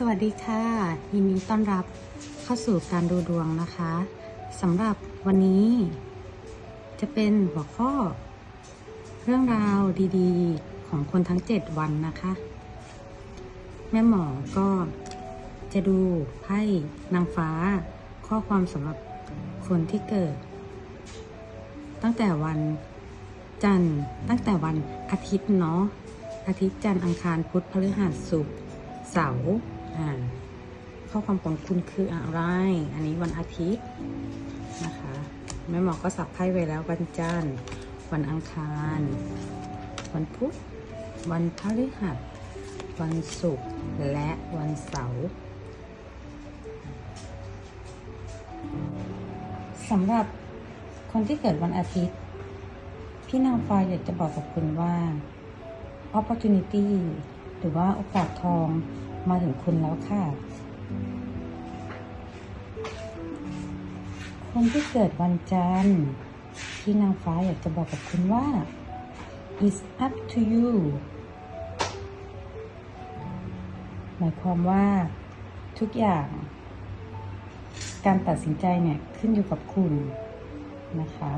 สวัสดีค่ะ ยินดีต้อนรับเข้าสู่การดูดวงนะคะสำหรับวันนี้ จะเป็นหัวข้อ เรื่องราวดีๆ ของคนทั้ง 7 วันนะคะ แม่หมอก็จะดูไพ่นางฟ้า ข้อความสำหรับคนที่เกิด ตั้งแต่วันจันทร์ตั้งแต่วันอาทิตย์เนาะอาทิตย์จันทร์อังคารพุธพฤหัสศุกร์เสาร์ อ่าข้อความของคุณคืออะไร อันนี้วันอาทิตย์นะคะแม่หมอก็สับไพ่ไว้แล้ววันจันทร์ วันอังคาร วันพุธ วันพฤหัส วันศุกร์ และวันเสาร์สำหรับคนที่เกิดวันอาทิตย์ พี่นางฟ้าอยากจะบอกกับคุณว่า opportunity หรือว่าโอกาสทอง มาถึงคุณแล้วค่ะ คนที่เกิดวันจันทร์พี่นางฟ้าอยากจะบอกกับคุณว่า it's up to you หมายความว่าทุกอย่าง การตัดสินใจเนี่ยขึ้นอยู่กับคุณนะคะ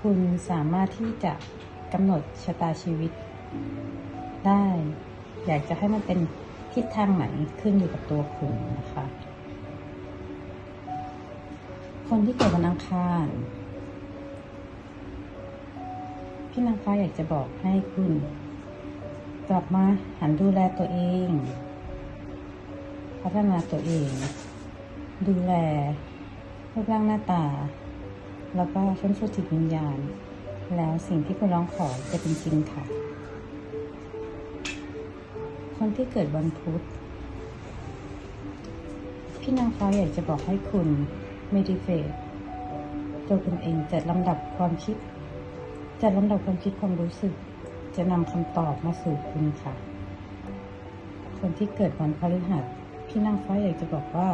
คุณสามารถที่จะกำหนดชะตาชีวิต ได้ อยากจะให้มันเป็นทิศทางไหนขึ้นอยู่กับตัวคุณนะคะ คนที่เกิดวันอังคารพี่นางฟ้าอยากจะบอกให้คุณ กลับมาหันดูแลตัวเอง พัฒนาตัวเอง ดูแลรูปร่างหน้าตา แล้วก็ชั้นสูจิตวิญญาณ แล้วสิ่งที่คุณร้องขอจะเป็นจริงค่ะ คนที่เกิดวันพุธ พี่นางฟ้าอยากจะบอกให้คุณ meditate ตัวคุณเองจัดลำดับความคิด จัดลำดับความคิดความรู้สึก จะนำคำตอบมาสู่คุณค่ะ คนที่เกิดวันพฤหัสพี่นางฟ้าอยากจะบอกว่า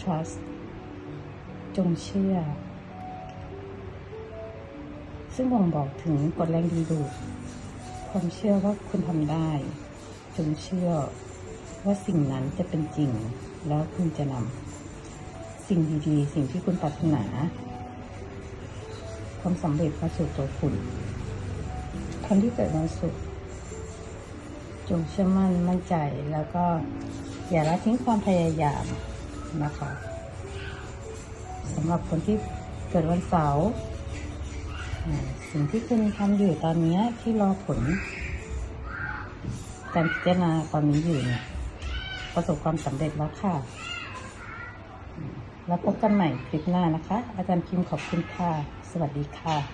trust จงเชื่อ ซึ่งบ่งบอกถึงกฎแรงดึงดูดความเชื่อว่าคุณทำได้ จงเชื่อว่าสิ่งนั้นจะเป็นจริงแล้วคุณจะนำสิ่งดีๆ สิ่งที่คุณปรารถนา ความสำเร็จมาสู่ตัวคุณคนที่เกิดวันศุกร์จงเชื่อมั่นมั่นใจแล้วก็อย่าละทิ้งความพยายามนะคะสำหรับคนที่เกิดวันเสาร์สิ่งที่คุณทำอยู่ตอนนี้ที่รอผล การพิจารณาตอนนี้อยู่เนี่ยประสบความสำเร็จแล้วค่ะ แล้วพบกันใหม่คลิปหน้านะคะ อาจารย์พิมขอบคุณค่ะ สวัสดีค่ะ